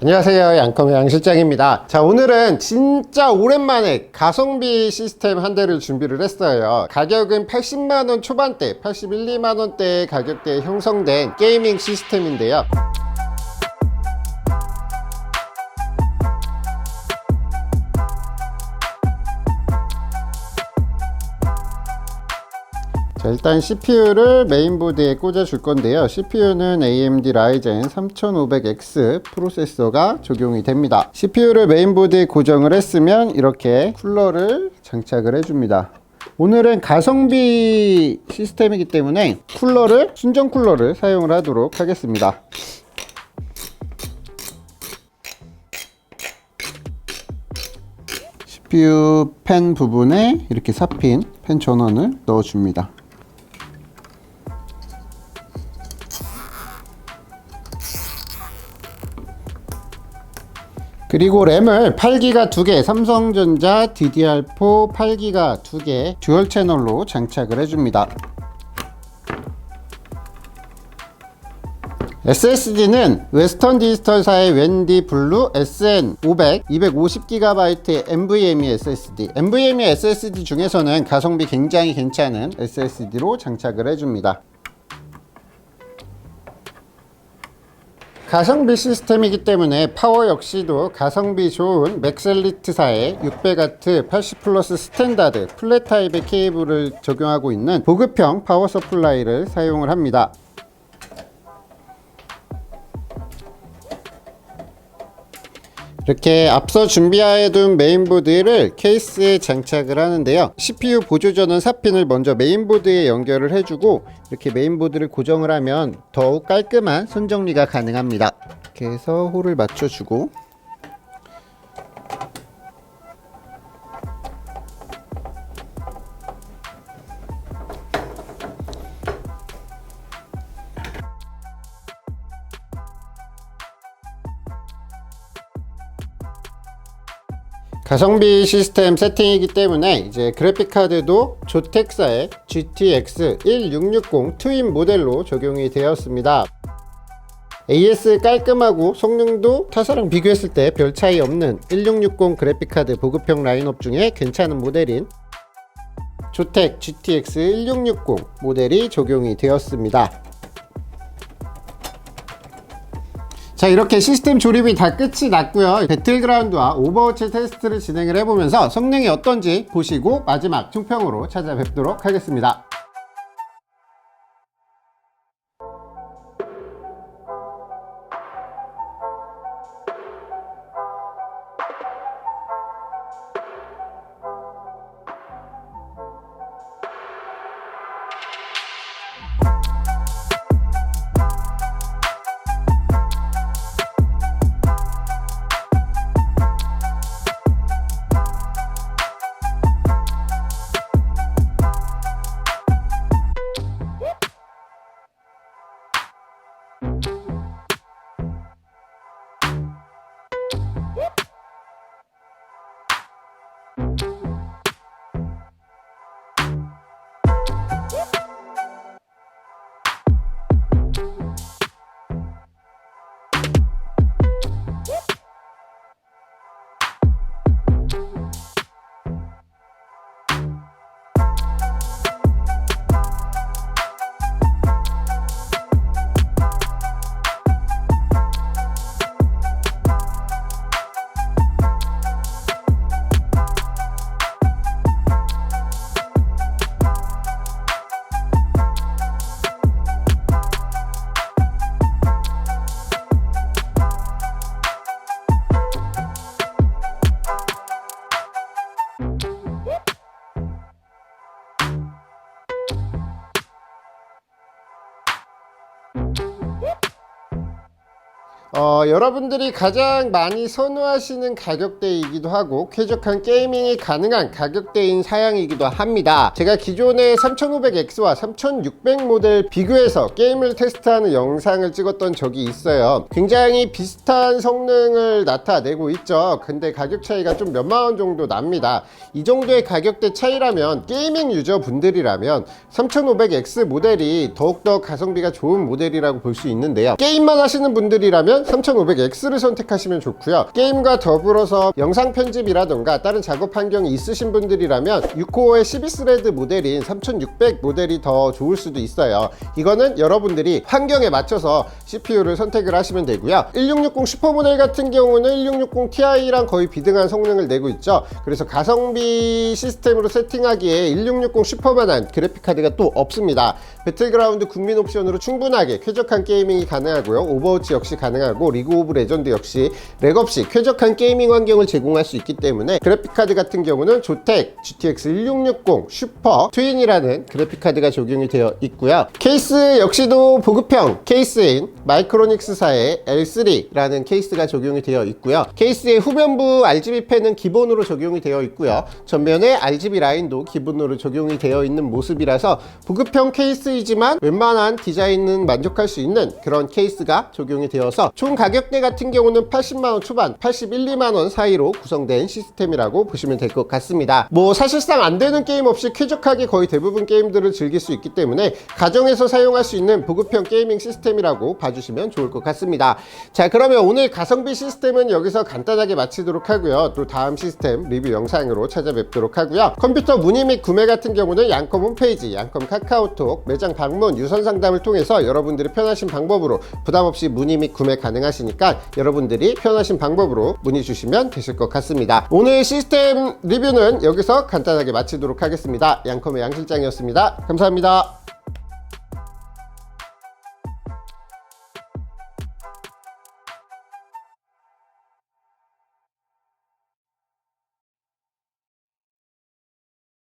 안녕하세요 양컴의 양실장입니다. 자 오늘은 진짜 오랜만에 가성비 시스템 한 대를 준비를 했어요. 가격은 80만원 초반대 81, 2만원대 가격대에 형성된 게이밍 시스템인데요 자, 일단 CPU를 메인보드에 꽂아 줄 건데요. CPU는 AMD Ryzen 3500X 프로세서가 적용이 됩니다. CPU를 메인보드에 고정을 했으면 이렇게 쿨러를 장착을 해줍니다. 오늘은 가성비 시스템이기 때문에 쿨러를 순정 쿨러를 사용을 하도록 하겠습니다. CPU 펜 부분에 이렇게 삽힌 펜 전원을 넣어줍니다. 그리고 램을 8기가 2개, 삼성전자 DDR4 8기가 2개 듀얼 채널로 장착을 해줍니다. SSD는 웨스턴 디지털사의 웬디 블루 SN500 250GB NVMe SSD NVMe SSD 중에서는 가성비 굉장히 괜찮은 SSD로 장착을 해줍니다. 가성비 시스템이기 때문에 파워 역시도 가성비 좋은 맥셀리트사의 600W 80 플러스 스탠다드 플랫 타입의 케이블을 적용하고 있는 보급형 파워 서플라이를 사용을 합니다. 이렇게 앞서 준비해둔 메인보드를 케이스에 장착을 하는데요. CPU 보조전원 삽핀을 먼저 메인보드에 연결을 해주고 이렇게 메인보드를 고정을 하면 더욱 깔끔한 손 정리가 가능합니다. 이렇게 해서 홀을 맞춰주고 가성비 시스템 세팅이기 때문에 이제 그래픽 카드도 조텍사의 GTX 1660 트윈 모델로 적용이 되었습니다. AS 깔끔하고 성능도 타사랑 비교했을 때 별 차이 없는 1660 그래픽 카드 보급형 라인업 중에 괜찮은 모델인 조텍 GTX 1660 모델이 적용이 되었습니다. 자 이렇게 시스템 조립이 다 끝이 났고요. 배틀그라운드와 오버워치 테스트를 진행을 해보면서 성능이 어떤지 보시고 마지막 총평으로 찾아뵙도록 하겠습니다 어, 여러분들이 가장 많이 선호하시는 가격대이기도 하고 쾌적한 게이밍이 가능한 가격대인 사양이기도 합니다. 제가 기존의 3500X와 3600 모델 비교해서 게임을 테스트하는 영상을 찍었던 적이 있어요. 굉장히 비슷한 성능을 나타내고 있죠. 근데 가격 차이가 좀 몇만 원 정도 납니다. 이 정도의 가격대 차이라면 게이밍 유저 분들이라면 3500X 모델이 더욱더 가성비가 좋은 모델이라고 볼 수 있는데요. 게임만 하시는 분들이라면 3500X를 선택하시면 좋고요. 게임과 더불어서 영상 편집이라던가 다른 작업 환경이 있으신 분들이라면 6코어의 12스레드 모델인 3600 모델이 더 좋을 수도 있어요. 이거는 여러분들이 환경에 맞춰서 CPU를 선택을 하시면 되고요. 1660 슈퍼 모델 같은 경우는 1660 Ti랑 거의 비등한 성능을 내고 있죠. 그래서 가성비 시스템으로 세팅하기에 1660 슈퍼만한 그래픽 카드가 또 없습니다. 배틀그라운드 국민 옵션으로 충분하게 쾌적한 게이밍이 가능하고요. 오버워치 역시 가능하고 리그 오브 레전드 역시 렉 없이 쾌적한 게이밍 환경을 제공할 수 있기 때문에 그래픽 카드 같은 경우는 조텍 GTX 1660 슈퍼 트윈이라는 그래픽 카드가 적용이 되어 있고요. 케이스 역시도 보급형 케이스인 마이크로닉스사의 L3라는 케이스가 적용이 되어 있고요. 케이스의 후면부 RGB 펜은 기본으로 적용이 되어 있고요. 전면에 RGB 라인도 기본으로 적용이 되어 있는 모습이라서 보급형 케이스이지만 웬만한 디자인은 만족할 수 있는 그런 케이스가 적용이 되어서 총 가격대 같은 경우는 80만원 초반, 81, 2만원 사이로 구성된 시스템이라고 보시면 될 것 같습니다. 뭐 사실상 안 되는 게임 없이 쾌적하게 거의 대부분 게임들을 즐길 수 있기 때문에 가정에서 사용할 수 있는 보급형 게이밍 시스템이라고 봐주시면 좋을 것 같습니다. 자 그러면 오늘 가성비 시스템은 여기서 간단하게 마치도록 하고요. 또 다음 시스템 리뷰 영상으로 찾아뵙도록 하고요. 컴퓨터 문의 및 구매 같은 경우는 양컴 홈페이지, 양컴 카카오톡, 매장 방문, 유선 상담을 통해서 여러분들이 편하신 방법으로 부담 없이 문의 및 구매 가능하시니까 여러분들이 편하신 방법으로 문의 주시면 되실 것 같습니다. 오늘 시스템 리뷰는 여기서 간단하게 마치도록 하겠습니다. 양컴의 양 실장이었습니다. 감사합니다.